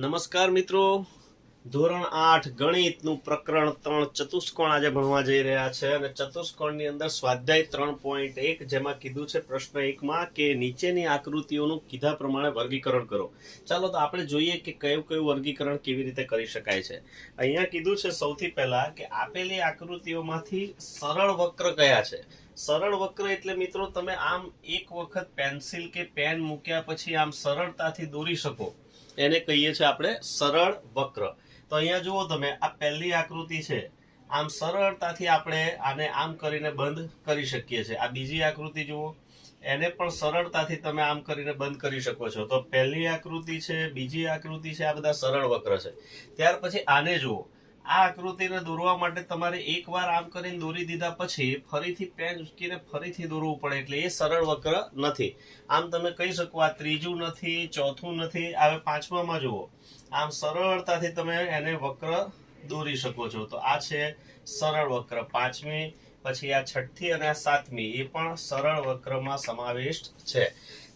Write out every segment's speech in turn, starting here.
નમસ્કાર મિત્રો. ધોરણ આઠ ગણિતનું પ્રકરણ ત્રણ ચતુષ્કોણ આજે ભણવા જઈ રહ્યા છે અને ચતુષ્કોણની અંદર સ્વાધ્યાય ત્રણ પોઈન્ટ એક જેમાં કીધું છે પ્રશ્ન એકમાં કે નીચેની આકૃતિઓનું કીધા પ્રમાણે વર્ગીકરણ કરો. ચાલો તો આપણે જોઈએ કે કયું કયું વર્ગીકરણ કેવી રીતે કરી શકાય છે. અહીંયા કીધું છે સૌથી પહેલા કે આપેલી આકૃતિઓમાંથી સરળ વક્ર કયા છે? સરળ વક્ર એટલે મિત્રો તમે આમ એક વખત પેન્સિલ કે પેન મૂક્યા પછી આમ સરળતાથી દોરી શકો. એને કહીએ છીએ આપણે સરળ વક્ર. તો અહીંયા જુઓ તમે, આ પહેલી આકૃતિ છે. આમ સરળતાથી આપણે આને આમ કરીને બંધ કરી શકીએ છીએ. આ બીજી આકૃતિ જુઓ. એને પણ સરળતાથી તમે આમ કરીને બંધ કરી શકો છો. તો પહેલી આકૃતિ છે, બીજી આકૃતિ છે, આ બધા સરળ વક્ર છે. ત્યાર પછી આને જુઓ. આ આકૃતિને દોરવા માટે તમારે એકવાર આમ કરીને દોરી દીધા પછી ફરીથી પેન ઉચકીને ફરીથી દોરવું પડે એટલે એ સરળ વક્ર નથી. આમ તમે કહી શકો, આ ત્રીજું નથી, ચોથું નથી, હવે પાંચમામાં જુઓ. આમ સરળતાથી તમે એને વક્ર દોરી શકો છો. તો આ છે સરળ વક્ર. પાંચમી, પછી આ છઠ્ઠી અને આ સાતમી, એ પણ સરળ વક્રમાં સમાવિષ્ટ છે.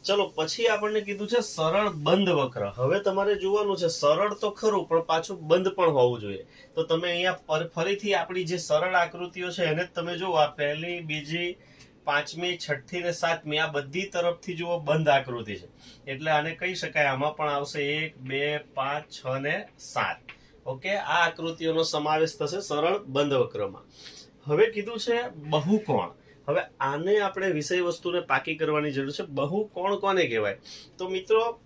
ચલો, પછી આપણને કીધું છે સરળ બંધ વક્ર. હવે તમારે જોવાનું છે સરળ તો ખરું, પણ પાછું બંધ પણ હોવું જોઈએ. તો તમે અહીંયા ફરીથી આપણી જે સરળ આકૃતિઓ છે, એને તમે જુઓ આ પહેલી, બીજી, પાંચમી, છઠ્ઠી ને સાતમી, આ બધી તરફથી જુઓ, બંધ આકૃતિ છે. એટલે આને કહી શકાય, આમાં પણ આવશે એક, બે, પાંચ, છ ને સાત. ઓકે? આ આકૃતિઓનો સમાવેશ થશે સરળ બંધ વક્રમાં. હવે કીધું છે બહુકોણ. હવે આને આપણે વિષય વસ્તુને પાકી કરવાની જરૂર છે. બહુ કોણ કોને કહેવાય? તો મિત્રો,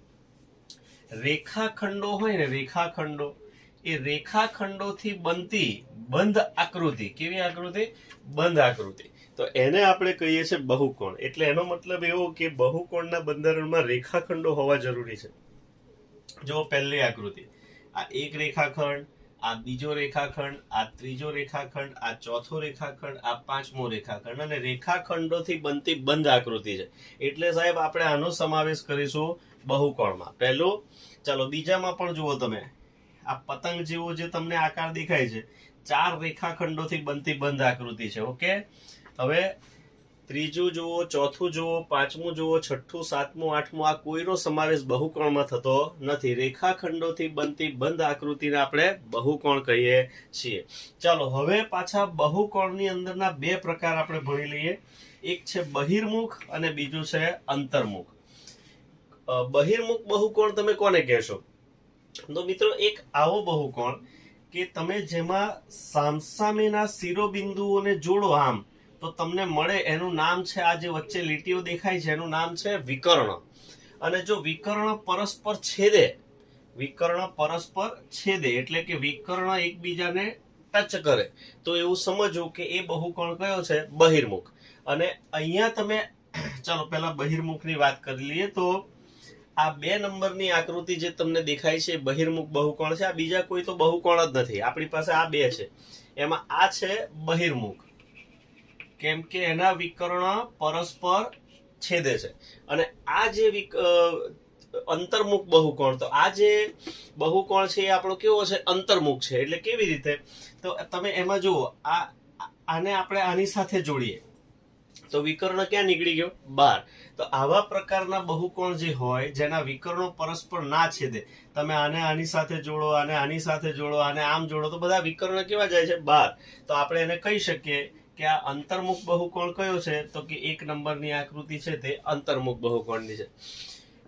રેખાખંડો હોય ને, રેખાખંડો, એ રેખાખંડોથી બનતી બંધ આકૃતિ, કેવી આકૃતિ? બંધ આકૃતિ. તો એને આપણે કહીએ છીએ બહુકોણ. એટલે એનો મતલબ એવો કે બહુકોણના બંધારણમાં રેખાખંડો હોવા જરૂરી છે. જો પહેલી આકૃતિ. આ એક રેખાખંડ આ બીજો રેખાખંડ, આ ત્રીજો રેખાખંડ, આ ચોથો રેખાખંડ, આ પાંચમો રેખાખંડ અને રેખાખંડોથી બનતી બંધ આકૃતિ છે. એટલે સાહેબ, આપણે આનો સમાવેશ કરીશું બહુકોણમાં. પહેલું, ચાલો બીજામાં પણ જુઓ તમે. આ પતંગ જેવો જે તમને આકાર દેખાય છે, ચાર રેખાખંડોથી બનતી બંધ આકૃતિ છે, ઓકે? હવે ત્રીજું જુઓ, ચોથું જુઓ, પાંચમું જુઓ, છઠ્ઠું, સાતમું, આઠમું, આ કોઈનો સમાવેશ બહુકોણમાં થતો નથી. રેખાખંડોથી બનતી બંધ આકૃતિને આપણે બહુકોણ કહીએ છીએ. ચાલો, હવે પાછા બહુકોણની અંદરના બે પ્રકાર આપણે ભણી લઈએ. એક છે બહિર્મુખ અને બીજું છે અંતર્મુખ. બહિર્મુખ બહુકોણ તમે કોને કહેશો? તો મિત્રો, એક આવો બહુકોણ કે તમે જેમાં સામસામેના શિરોબિંદુઓને જોડો આમ તો તમને મળે એનું નામ છે, આ જે વચ્ચે લીટીઓ દેખાય છે, એનું નામ છે વિકર્ણ. અને જો વિકર્ણ પરસ્પર છેદે, વિકર્ણ પરસ્પર છેદે, એટલે કે વિકર્ણ એકબીજાને ટચ કરે, તો એવું સમજવું કે એ બહુકોણ કયો છે? બહિર્મુખ. અને અહીંયા તમે, ચાલો પહેલા બહિર્મુખની વાત કરી લઈએ તો આ બે નંબરની આકૃતિ જે તમને દેખાય છે બહિર્મુખ બહુકોણ છે, આ બીજા કોઈ તો બહુકોણ જ નથી. આપણી પાસે આ બે છે. એમાં આ છે બહિર્મુખ. કેમ કે એના વિકર્ણ પરસ્પર છેદે છે. અને આ જે વિક અંતર્મુખ બહુકોણ, તો આ જે બહુકોણ છે એ આપણો કેવો છે? અંતર્મુખ છે. એટલે કેવી રીતે? તો તમે એમાં જુઓ, આ- આને આપણે આની સાથે જોડીએ. તો વિકર્ણ ક્યાં નીકળી ગયો? બાર તો આવા પ્રકારના બહુકોણ જે હોય, જેના વિકર્ણો પરસ્પર ના છેદે, તમે આને આની સાથે જોડો, આને આની સાથે જોડો, આને આમ જોડો, તો બધા વિકર્ણ કેવા જાય છે? બાર તો આપણે એને કહી શકીએ કે આ અંતર્મુખ બહુકોણ કયો છે? તો કે એક નંબરની આકૃતિ છે તે અંતર્મુખ બહુકોણની છે.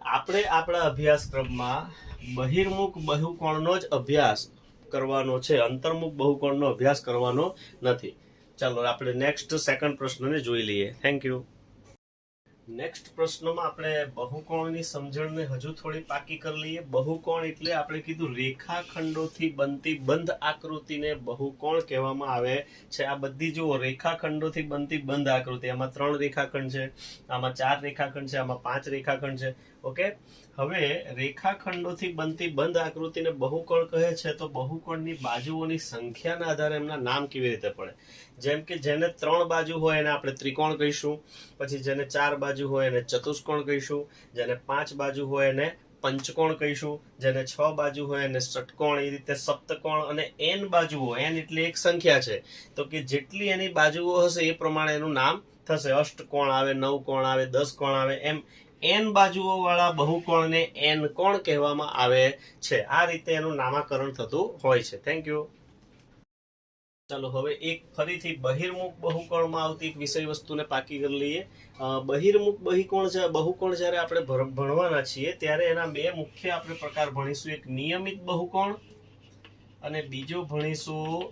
આપણે આપણા અભ્યાસક્રમમાં બહિર્મુખ બહુકોણનો જ અભ્યાસ કરવાનો છે. અંતર્મુખ બહુકોણનો અભ્યાસ કરવાનો નથી. ચાલો, આપણે નેક્સ્ટ સેકન્ડ પ્રશ્નને જોઈ લઈએ. થેન્ક યુ નેક્સ્ટ પ્રશ્નમાં આપણે બહુકોણની સમજણને હજુ થોડી પાકી કરી લઈએ. બહુકોણ એટલે આપણે કીધું રેખાખંડોથી બનતી બંધ આકૃતિને બહુકોણ કહેવામાં આવે છે. આ બધી જુઓ, રેખાખંડોથી બનતી બંધ આકૃતિ. આમાં ત્રણ રેખાખંડ છે, આમાં ચાર રેખાખંડ છે, આમાં પાંચ રેખાખંડ છે. ઓકે? હવે રેખાખંડોથી બનતી બંધ આકૃતિને બહુકોણ કહે છે તો બહુકોણની બાજુઓની સંખ્યાના આધારે એમના નામ કેવી રીતે પડે? જેમ કે જેને ત્રણ બાજુ હોય એને આપણે ત્રિકોણ કહીશું, પછી જેને ચાર બાજુ હોય એને ચતુષ્કોણ કહીશું, જેને પાંચ બાજુ હોય એને પંચકોણ કહીશું, જેને છ બાજુ હોય એને ષટકોણ, એ રીતે સપ્તકોણ અને એન બાજુઓ એન એટલે એક સંખ્યા છે. તો કે જેટલી એની બાજુઓ હશે એ પ્રમાણે એનું નામ થશે. અષ્ટકોણ આવે નવ કોણ આવે દસ કોણ આવે, એમ એન બાજુઓ વાળા બહુકોણને એન કોણ કહેવામાં આવે છે. આ રીતે એનું નામાકરણ થતું હોય છે. થેન્ક યુ ચાલો, હવે એક ફરીથી બહિર્મુખ બહુકોણમાં આવતી એક વિષય વસ્તુને પાકી કરી લઈએ. બહિર્મુખ બહિકોણ બહુકોણ જ્યારે આપણે ભણવાના છીએ, ત્યારે એના બે મુખ્ય આપણે પ્રકાર ભણીશું. એક નિયમિત બહુકોણ અને બીજો ભણીશું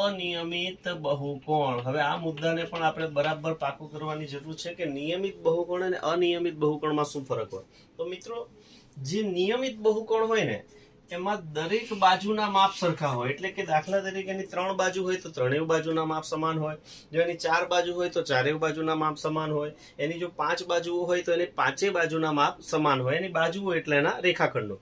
અનિયમિત બહુકોણ. હવે આ મુદ્દાને પણ આપણે બરાબર પાકું કરવાની જરૂર છે કે નિયમિત બહુકોણ અને અનિયમિત બહુકોણમાં શું ફરક હોય? તો મિત્રો, જે નિયમિત બહુકોણ હોય ને એમાં દરેક બાજુના માપ સરખા હોય. એટલે કે દાખલા તરીકે એની ત્રણ બાજુ હોય તો ત્રણેય બાજુના માપ સમાન હોય. જો એની ચાર બાજુ હોય તો ચારેય બાજુના માપ સમાન હોય. એની જો પાંચ બાજુઓ હોય તો એની પાંચેય બાજુના માપ સમાન હોય. એની બાજુઓ એટલે એના રેખાખંડો.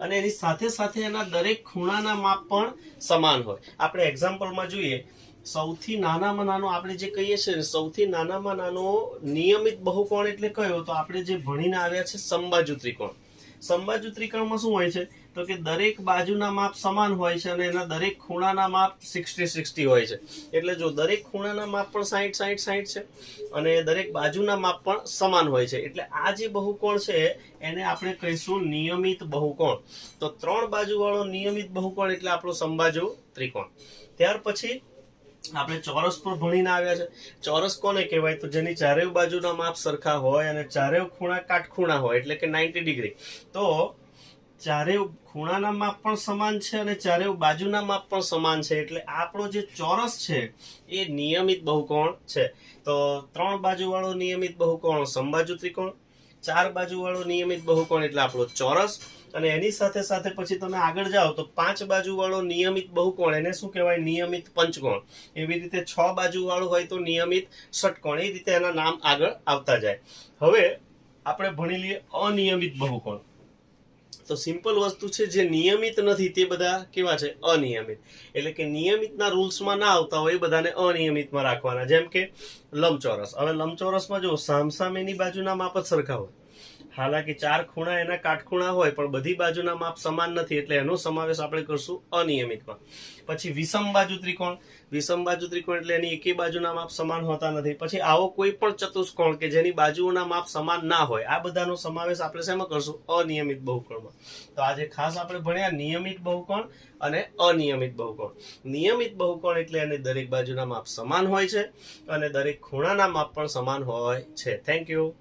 અને એની સાથે સાથે એના દરેક ખૂણાના માપ પણ સમાન હોય. આપણે એક્ઝામ્પલમાં જોઈએ. સૌથી નાનામાં નાનો આપણે જે કહીએ છીએ ને, સૌથી નાનામાં નાનો નિયમિત બહુકોણ એટલે કયો? તો આપણે જે ભણીને આવ્યા છે, સંબાજુ ત્રિકોણ. સંબાજુ ત્રિકોણમાં શું હોય છે? તો કે દરેક બાજુના માપ સમાન હોય છે અને એના દરેક ખૂણાના માપ સિક્સટી સિક્સટી હોય છે. એટલે જો દરેક ખૂણાના માપ પણ સાહીઠ સાહીઠ સાહીઠ છે અને દરેક બાજુના માપ પણ સમાન હોય છે. એટલે આ જે બહુકોણ છે એને આપણે કહીશું નિયમિત બહુકોણ. તો ત્રણ બાજુવાળો નિયમિત બહુકોણ એટલે આપણો સંબાજુ ત્રિકોણ. ત્યાર પછી આપણે ચોરસ પર ભણીને આવ્યા છે. ચોરસ કોને કહેવાય? તો જેની ચારે બાજુના માપ સરખા હોય અને ચારે ખૂણા કાટખૂણા હોય, એટલે કે 90 ડિગ્રી. તો ચારે ખૂણાના માપ પણ સમાન છે અને ચારે બાજુના માપ પણ સમાન છે. એટલે આપણો જે ચોરસ છે, એ નિયમિત બહુકોણ છે. તો ત્રણ બાજુવાળો નિયમિત બહુકોણ, સમબાજુ ત્રિકોણ ચાર બાજુવાળો નિયમિત બહુકોણ એટલે આપણો ચોરસ. અને એની સાથે સાથે પછી તમે આગળ જાઓ તો પાંચ બાજુવાળો નિયમિત બહુકોણ, એને શું કહેવાય? નિયમિત પંચકોણ. એવી રીતે છ બાજુવાળો હોય તો નિયમિત ષટકોણ. એ રીતે એના નામ આગળ આવતા જાય. હવે આપણે ભણી લઈએ અનિયમિત બહુકોણ. તો સિમ્પલ વસ્તુ છે, જે નિયમિત નથી, તે બધા કેવા છે? અનિયમિત. એટલે કે નિયમિતના રૂલ્સમાં ના આવતા હોય, એ બધાને અનિયમિતમાં રાખવાના. જેમ કે લંબચોરસ. હવે લંબચોરસમાં જો સામસામેની બાજુના માપ જ સરખા હોય. હાલાકી ચાર ખૂણા એના કાટખૂણા હોય, પણ બધી બાજુના માપ સમાન નથી, એટલે એનો સમાવેશ આપણે કરશું અનિયમિતમાં. પછી વિષમ બાજુ ત્રિકોણ. વિષમ બાજુ ત્રિકોણ એટલે એની એકે બાજુના માપ સમાન હોતા નથી. પછી આવો કોઈ પણ ચતુષ્કોણ કે જેની બાજુઓના માપ સમાન ના હોય, આ બધાનો સમાવેશ આપણે શેમાં કરશું? અનિયમિત બહુકોણમાં. તો આજે ખાસ આપણે ભણ્યા નિયમિત બહુકોણ અને અનિયમિત બહુકોણ. નિયમિત બહુકોણ એટલે એની દરેક બાજુના માપ સમાન હોય છે અને દરેક ખૂણાના માપ પણ સમાન હોય છે. થેન્ક યુ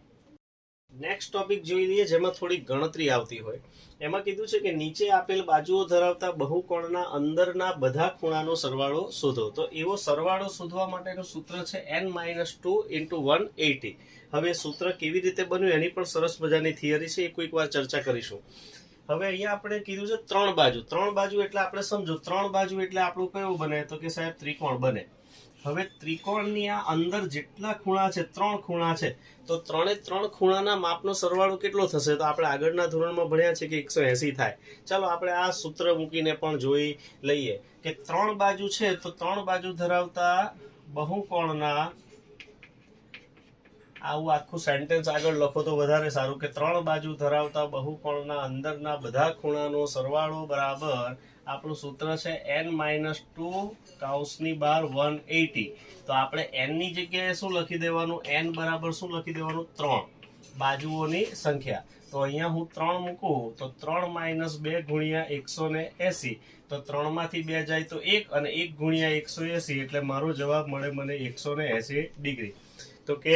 નેક્સ્ટ ટોપિક જોઈ લઈએ, જેમાં થોડી ગણતરી આવતી હોય. એમાં કીધું છે કે નીચે આપેલ બાજુઓ ધરાવતા બહુકોણના અંદરના બધા ખૂણાનો સરવાળો શોધો. તો એવો સરવાળો શોધવા માટેનું સૂત્ર છે n minus two into one eighty હવે સૂત્ર કેવી રીતે બન્યું એની પણ સરસ મજાની થિયરી છે, એ કોઈક વાર ચર્ચા કરીશું. હવે અહીંયા આપણે કીધું છે ત્રણ બાજુ. ત્રણ બાજુ એટલે આપણે સમજો, ત્રણ બાજુ એટલે આપણું કયું બને? તો કે સાહેબ ત્રિકોણ બને. હવે ત્રિકોણની આ અંદર જેટલા ખૂણા છે, ત્રણ ખૂણા છે તો ત્રણે ત્રણ ખૂણાના માપનો સરવાળો કેટલો થશે? તો આપણે આગળના ધોરણમાં ભણ્યા છે કે એકસો એસી થાય. ચાલો આપણે આ સૂત્ર મૂકીને પણ જોઈ લઈએ કે ત્રણ બાજુ છે તો ત્રણ બાજુ ધરાવતા બહુકોણના આવું આખું સેન્ટેન્સ આગળ લખો તો વધારે સારું કે ત્રણ બાજુ ધરાવતા બહુકોણના અંદરના બધા ખૂણાનો સરવાળો બરાબર આપણું સૂત્ર છે એન માઇનસ ટુ કાઉસની બાર વન એટી તો આપણે એનની જગ્યાએ શું લખી દેવાનું? એન બરાબર શું લખી દેવાનું? ત્રણ. બાજુઓની સંખ્યા. તો અહીંયા હું ત્રણ મૂકું, તો ત્રણ માઇનસ બે ગુણ્યા એકસો ને એસી. તો ત્રણમાંથી બે જાય તો એક, અને એક ગુણ્યા એકસો એસી, એટલે મારો જવાબ મળે મને એકસો ને એસી ડિગ્રી. તો કે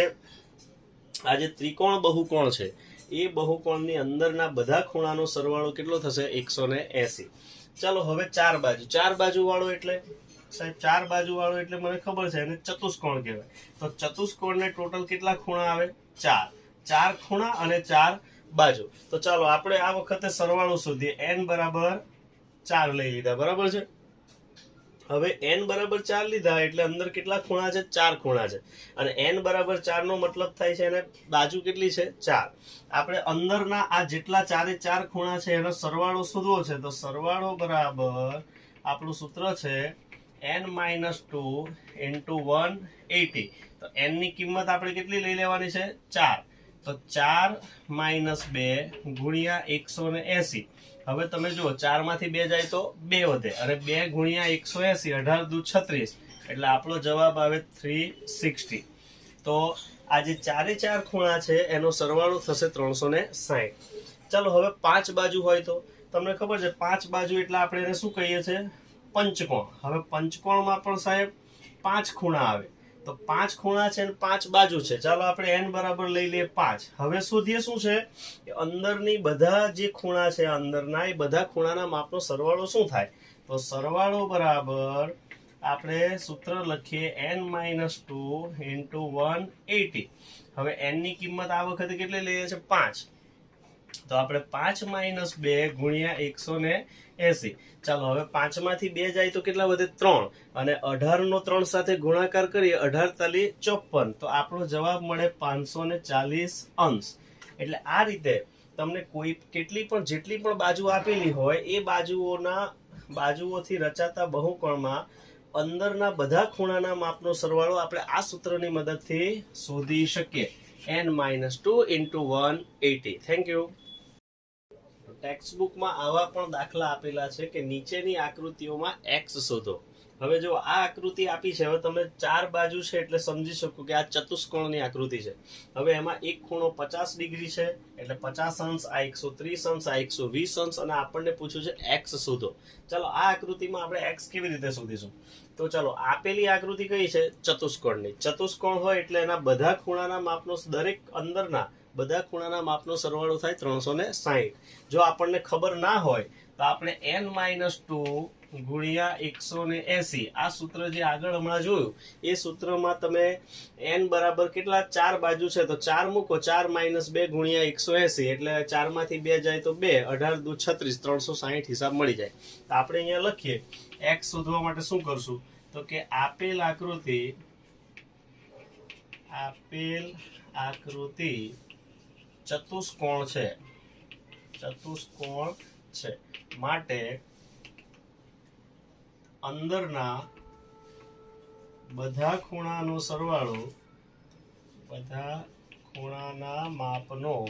આ જે ત્રિકોણ બહુકોણ છે, એ બહુકોણની અંદરના બધા ખૂણાનો સરવાળો કેટલો થશે? એકસો ને એસી. ચાલો હવે ચાર બાજુ. ચાર બાજુ વાળો એટલે, સાહેબ, ચાર બાજુ વાળો એટલે મને ખબર છે એને ચતુષ્કોણ કહેવાય. તો ચતુષ્કોણને ટોટલ કેટલા ખૂણા આવે? ચાર. ચાર ખૂણા અને ચાર બાજુ. તો ચાલો આપણે આ વખતે સરવાળો શોધીએ. એન બરાબર ચાર લઈ લીધા. બરાબર છે? હવે n બરાબર ચાર લીધા એટલે અંદર કેટલા ખૂણા છે? ચાર ખૂણા છે. અને n બરાબર ચારનો મતલબ થાય છે એને બાજુ કેટલી છે? ચાર. આપણે અંદરના આ જેટલા ચારે ચાર ખૂણા છે, એનો સરવાળો શોધવો છે, તો સરવાળો બરાબર આપણું સૂત્ર છે n minus two into one eighty તો n ની કિંમત આપણે કેટલી લઈ લેવાની છે? ચાર. તો ચાર માઇનસ બે ગુણ્યા એકસો ને એસી. હવે તમે જુઓ ચારમાંથી બે જાય તો બે વધે. અને બે ગુણ્યા એકસો એસી, અઢાર દુ છત્રીસ. એટલે આપણો જવાબ આવે થ્રી સિક્સટી તો આ જે ચારે ચાર ખૂણા છે, એનો સરવાળો થશે ત્રણસો ને સાહીઠ ચાલો, હવે પાંચ બાજુ હોય તો. તમને ખબર છે, પાંચ બાજુ એટલે આપણે એને શું કહીએ છીએ? પંચકોણ. હવે પંચકોણમાં પણ સાહેબ પાંચ ખૂણા આવે. તો પાંચ ખૂણા છે અને પાંચ બાજુ છે. ચાલો આપણે એન બરાબર લઈ લઈએ પાંચ. હવે શોધીએ શું છે? કે અંદરની બધા જે ખૂણા છે, અંદરના એ બધા ખૂણાના માપનો સરવાળો શું થાય? તો સરવાળો બરાબર આપણે સૂત્ર લખીએ n minus two into one eighty હવે એનની કિંમત આ વખતે કેટલી લઈએ છે પાંચ. તો આપણે પાંચ માઇનસ બે ગુણ્યા એકસો ને એસી. ચાલો, હવે પાંચમાંથી બે જાય તો કેટલા વધે? ત્રણ. અને અઢાર નો ત્રણ સાથે ગુણાકાર કરીએ, અઢાર તાલી ચોપન તો આપણો જવાબ મળે પાંચસો ને ચાલીસ અંશ. એટલે આ રીતે તમને કોઈ કેટલી પણ, જેટલી પણ બાજુ આપેલી હોય, એ બાજુઓના, બાજુઓથી રચાતા બહુકોણમાં અંદરના બધા ખૂણાના માપનો સરવાળો આપણે આ સૂત્રની મદદથી શોધી શકીએ. N minus two into one eighty. Thank you text બુકમાં આવા પણ દાખલા આપેલા છે કે નીચેની આકૃતિઓમાં એક્સ શોધો. હવે જો આ આકૃતિ આપી છે, હવે તમે ચાર બાજુ છે એટલે સમજી શકો કે આ ચતુષ્કોણની આકૃતિ છે. હવે એમાં એક ખૂણો પચાસ ડિગ્રી છે એટલે પચાસ અંશ, આ એકસો ત્રીસ અંશ, આ એકસો વીસ અંશ અને આપણને પૂછ્યું છે એક્સ શોધો. ચાલો, આ આકૃતિમાં આપણે એક્સ કેવી રીતે શોધીશું? તો ચાલો, આપેલી આકૃતિ કઈ છે? ચતુષ્કોણની. ચતુષ્કોણ હોય એટલે એના બધા ખૂણાના માપનો દરેક અંદરના બધા ખૂણાના માપનો સરવાળો થાય ત્રણસો ને સાહીઠ. જો આપણને ખબર ના હોય, તો આપણે એન માઇનસ ટુ ગુણ્યા એકસો ને એસી. આ સૂત્ર જે આગળ હમણાં જોયું, એ સૂત્રમાં તમે એન બરાબર કેટલા? ચાર બાજુ છે. તો ચાર મૂકો, ચાર માઇનસ બે ગુણ્યા એકસો એસી. એટલે ચારમાંથી બે જાય તો બે, અઢાર દુ છત્રીસ, ત્રણસો સાહીઠ હિસાબ મળી જાય. તો આપણે અહીંયા લખીએ એક્સ શોધવા માટે શું કરશું? તો કે આપેલ આકૃતિ આપેલ આકૃતિ ચતુષ્કોણ છે. ચતુષ્કોણ છે. માટે અંદરના બધા ખૂણાનો સરવાળો, બધા ખૂણાના માપનો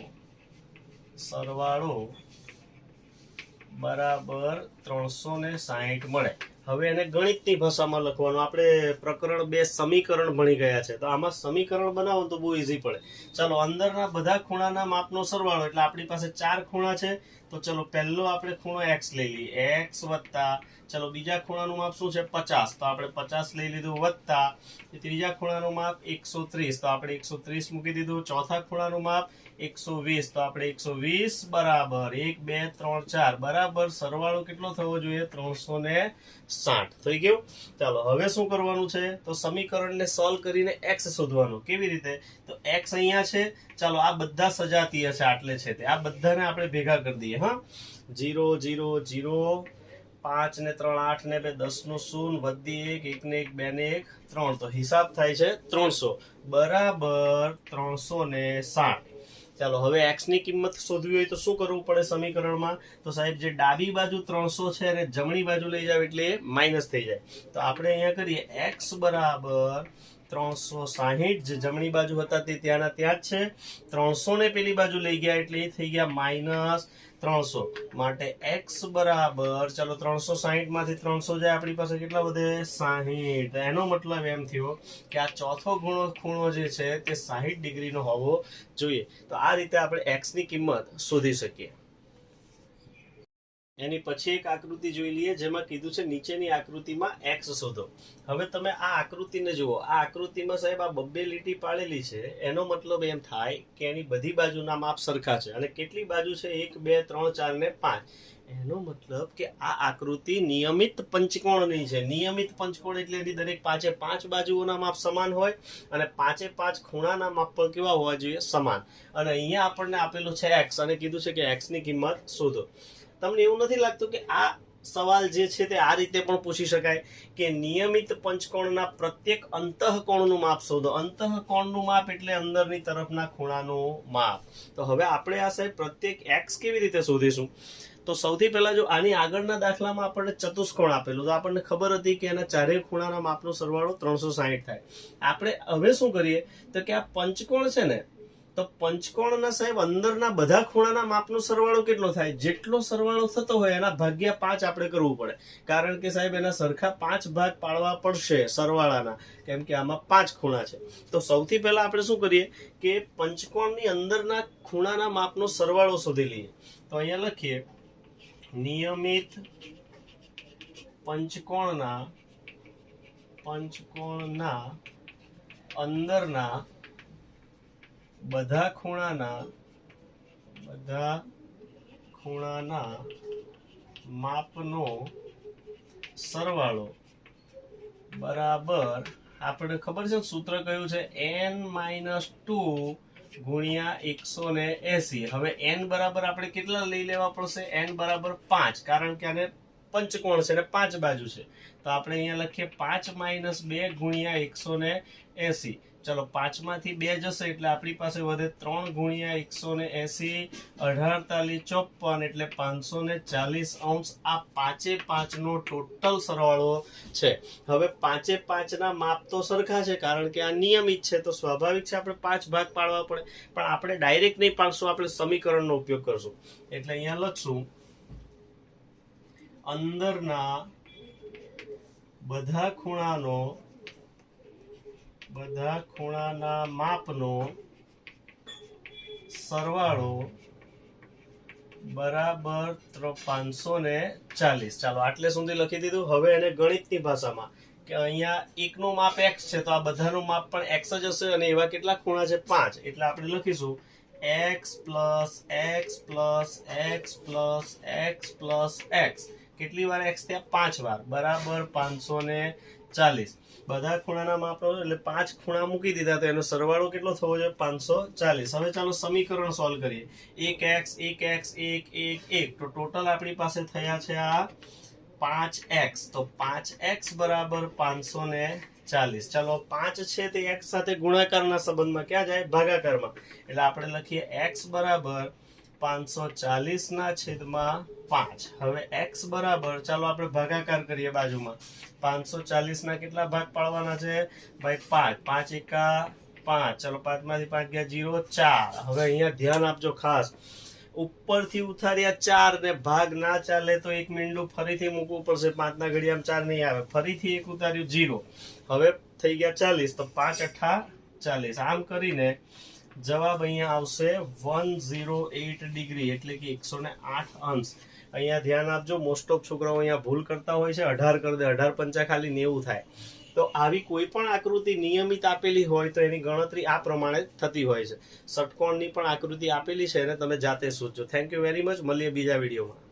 સરવાળો બરાબર ત્રણસો ને સાહીઠ મળે. હવે એને ગણિતની ભાષામાં લખવાનું. આપણે પ્રકરણ બે સમીકરણ ભણી ગયા છે. તો આમાં સમીકરણ બનાવો તો બહુ ઈઝી પડે. ચાલો, અંદરના બધા ખૂણાના માપનો સરવાળો, એટલે આપણી પાસે ચાર ખૂણા છે. તો ચલો, પહેલો આપણે ખૂણો એક્સ લઈ લઈએ. એક્સ વત્તા, ચલો, બીજા ખૂણાનું માપ શું છે? પચાસ. તો આપણે પચાસ લઈ લીધું વત્તા. ત્રીજા ખૂણાનું માપ એકસો ત્રીસ. તો આપણે એકસો ત્રીસ મૂકી દીધું. ચોથા ખૂણાનું માપ એકસો વીસ. તો આપણે એકસો વીસ બરાબર. એક, બે, ત્રણ, ચાર. બરાબર. સરવાળો કેટલો થવો જોઈએ? ત્રણસો ને સાઠ. થઈ ગયું? ચાલો, હવે શું કરવાનું છે? તો સમીકરણને સોલ્વ કરીને એક્સ શોધવાનું. કેવી રીતે? તો એક્સ અહીંયા છે. ચાલો, આ બધા સજાતીય છે, આટલે છે તે. આ બધાને આપણે ભેગા કરી દઈએ, હા? જીરો જીરો જીરો પાંચ ને ત્રણ, આઠ ને બે, દસનું શૂન વધી એક એક ને એક, બે ને એક, ત્રણ. તો હિસાબ થાય છે ત્રણસો. બરાબર, ત્રણસો ને સાઠ. ચાલો, હવે એક્સની કિંમત શોધવી હોય તો શું કરવું પડે સમીકરણમાં? તો સાહેબ, જે ડાબી બાજુ ત્રણસો છે અને જમણી બાજુ લઈ જાવ એટલે માઇનસ થઈ જાય. તો આપણે અહીંયા કરીએ એક્સ બરાબર ત્રણસો સાહીઠ, જે જમણી બાજુ હતા તે ત્યાંના ત્યાં જ છે. ત્રણસો ને પેલી બાજુ લઈ ગયા એટલે એ થઈ ગયા માઇનસ ત્રણસો. માટે એક્સ બરાબર, ચાલો ત્રણસો સાહીઠમાંથી ત્રણસો જાય આપણી પાસે કેટલા વધે સાહીઠ. એનો મતલબ એમ થયો કે આ ચોથો ગુણો ખૂણો જે છે તે સાહીઠ ડિગ્રીનો હોવો જોઈએ. તો આ રીતે આપણે એક્સની કિંમત શોધી શકીએ. એની પછી એક આકૃતિ જોઈ લઈએ, જેમાં કીધું છે નીચેની આકૃતિમાં એક્સ શોધો. હવે તમે આ આકૃતિને જુઓ. આ આકૃતિમાં સાહેબ આ બબ્બે લીટી પાડેલી છે. એનો મતલબ એમ થાય કે એની બધી બાજુના માપ સરખા છે અને કેટલી બાજુ છે? એક, બે, ત્રણ, ચાર ને પાંચ. એનો મતલબ કે આ આકૃતિ નિયમિત પંચકોણની છે. નિયમિત પંચકોણ એટલે એની દરેક પાંચે પાંચ બાજુઓના માપ સમાન હોય અને પાંચે પાંચ ખૂણાના માપ પણ કેવા હોવા જોઈએ? સમાન. અને અહીંયા આપણને આપેલું છે એક્સ અને કીધું છે કે એક્સની કિંમત શોધો. તમને એવું નથી લાગતું કે આ સવાલ જે છે તે આ રીતે પણ પૂછી શકાય? કે નિયમિત પંચકોણના પ્રત્યેક અંતઃકોણનું માપ શોધો. અંતઃકોણનું માપ એટલે અંદરની તરફના ખૂણાનું માપ. તો હવે આપણે આ સાહેબ પ્રત્યેક એક્સ કેવી રીતે શોધીશું? તો સૌથી પહેલાં જો આની આગળના દાખલામાં આપણને ચતુષ્કોણ આપેલું, તો આપણને ખબર હતી કે એના ચારેય ખૂણાના માપનો સરવાળો ત્રણસો સાહીઠ થાય. આપણે હવે શું કરીએ? તો કે આ પંચકોણ છે ને તો પંચકોણના સાહેબ, અંદરના બધા ખૂણાના માપનો સરવાળો કેટલો થાય? જેટલો સરવાળો થતો હોય એના ભાગ્યા પાંચ આપણે કરવું પડે. કારણ કે સાહેબ, એના સરખા પાંચ ભાગ પાડવા પડશે સરવાળાના. કેમ કે આમાં પાંચ ખૂણા છે. તો સૌથી પહેલા આપણે શું કરીએ કે પંચકોણની અંદરના ખૂણાના માપનો સરવાળો શોધી લઈએ. તો અહીંયા લખીએ, નિયમિત પંચકોણના પંચકોણના અંદરના બધા ખૂણાના બધા ખૂણાના માપનો સરવાળો બરાબર આપણે ખબર છે સૂત્ર કયું છે? એન માઇનસ ટુ ગુણ્યા એકસો ને એસી. હવે એન બરાબર આપણે કેટલા લઈ લેવા પડશે? એન બરાબર પાંચ, કારણ કે આને પંચકોણ છે ને પાંચ બાજુ છે. તો આપણે અહીંયા લખીએ પાંચ માઇનસ બે ગુણ્યા એકસો ને એસી. ચલો, પાંચમાંથી બે જશે એટલે આપણી પાસે વધે ત્રણ ગુણ્યા એકસો ને એસી અઢાર તાલી ચોપન એટલે પાંચસો ને ચાલીસ અંશ. આ પાંચે પાંચનો ટોટલ સરવાળો છે. હવે પાંચે પાંચના માપ તો સરખા છે, કારણ કે આ નિયમિત છે, તો સ્વાભાવિક છે, આપણે પાંચ ભાગ પાડવા પડે. પણ આપણે ડાયરેક્ટ નહીં પાડશું, આપણે સમીકરણનો ઉપયોગ કરશું. એટલે અહીંયા લખશું, અંદરના બધા ખૂણાનો બધા ખૂણાના માપનો સરવાળો બરાબર પાંચસો ને ચાલીસ. ચાલો, આટલે સુધી લખી દીધું. હવે એને ગણિતની ભાષામાં કે અહીંયા એકનું માપ એક્સ છે, તો આ બધાનું માપ પણ એક્સ જ હશે અને એવા કેટલા ખૂણા છે? પાંચ. એટલે આપણે લખીશું x plus x plus x plus x plus x કેટલી વાર એક્સ ત્યાં પાંચ વાર. બરાબર પાંચસો ને ચાલીસ. બધા ખૂણાના માપ એટલે પાંચ ખૂણા મૂકી દીધા તો એનો સરવાળો કેટલો થવો જોઈએ? પાંચસો ચાલીસ. હવે ચાલો સમીકરણ સોલ્વ કરીએ. એક એક્સ એક એક્સ, એક એક એક. તો ટોટલ આપણી પાસે થયા છે આ પાંચ એક્સ. તો પાંચ એક્સ બરાબર પાંચસો ને ચાલીસ. ચાલો પાંચ છે તે એક્સ સાથે ગુણાકારના સંબંધમાં ક્યાં જાય? ભાગાકારમાં. એટલે આપણે લખીએ એક્સ બરાબર પાંચસો ચાલીસ ના છેદમાં પાંચ. હવે એક્સ બરાબર, ચાલો આપણે ભાગાકાર કરીએ બાજુમાં. પાંચસો ચાલીસ ના કેટલા ભાગ પાડવાના છે? ભાઈ, પાંચ. પાંચ એકા પાંચ. ચાલો, પાંચમાંથી પાંચ ગયા જીરો ચાર. હવે અહીંયા ધ્યાન આપજો ખાસ. ઉપરથી ઉતાર્યા ચાર ને ભાગ ના ચાલે તો એક મીંડું ફરીથી મૂકવું પડશે. પાંચના ઘડિયામાં ચાર નહીં આવે. ફરીથી એક ઉતાર્યું જીરો. હવે થઈ ગયા ચાલીસ. તો પાંચ અઠા ચાલીસ. આમ કરીને જવાબ અહીંયા આવશે વન ઝીરો એટ ડિગ્રી, એટલે કે એકસો ને આઠ અંશ. અહીંયા ધ્યાન આપજો મોસ્ટ ઓફ છોકરાઓ અહીંયા ભૂલ કરતા હોય છે, અઢાર કરી દે, અઢાર પંચા ખાલી નેવું થાય. તો આવી કોઈ પણ આકૃતિ નિયમિત આપેલી હોય તો એની ગણતરી આ પ્રમાણે થતી હોય છે. ષટકોણની પણ આકૃતિ આપેલી છે, એને તમે જાતે સૂચજો થેન્ક યુ વેરી મચ મળીએ બીજા વિડીયોમાં.